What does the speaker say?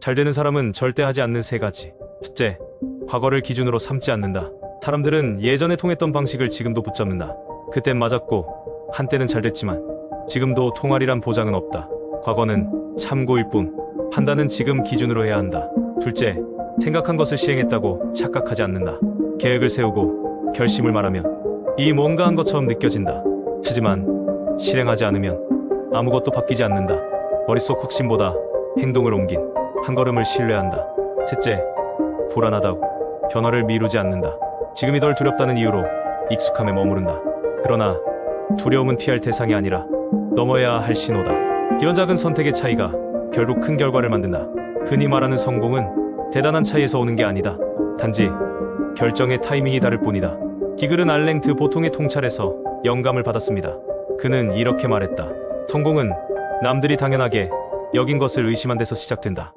잘 되는 사람은 절대 하지 않는 세 가지. 첫째, 과거를 기준으로 삼지 않는다. 사람들은 예전에 통했던 방식을 지금도 붙잡는다. 그땐 맞았고, 한때는 잘 됐지만, 지금도 통할이란 보장은 없다. 과거는 참고일 뿐, 판단은 지금 기준으로 해야 한다. 둘째, 생각한 것을 시행했다고 착각하지 않는다. 계획을 세우고, 결심을 말하면, 이 뭔가 한 것처럼 느껴진다. 하지만, 실행하지 않으면, 아무것도 바뀌지 않는다. 머릿속 확신보다 행동을 옮긴 한 걸음을 신뢰한다. 셋째, 불안하다고 변화를 미루지 않는다. 지금이 덜 두렵다는 이유로 익숙함에 머무른다. 그러나 두려움은 피할 대상이 아니라 넘어야 할 신호다. 이런 작은 선택의 차이가 결국 큰 결과를 만든다. 흔히 말하는 성공은 대단한 차이에서 오는 게 아니다. 단지 결정의 타이밍이 다를 뿐이다. 기글은 알랭트 보통의 통찰에서 영감을 받았습니다. 그는 이렇게 말했다. 성공은 남들이 당연하게 여긴 것을 의심한 데서 시작된다.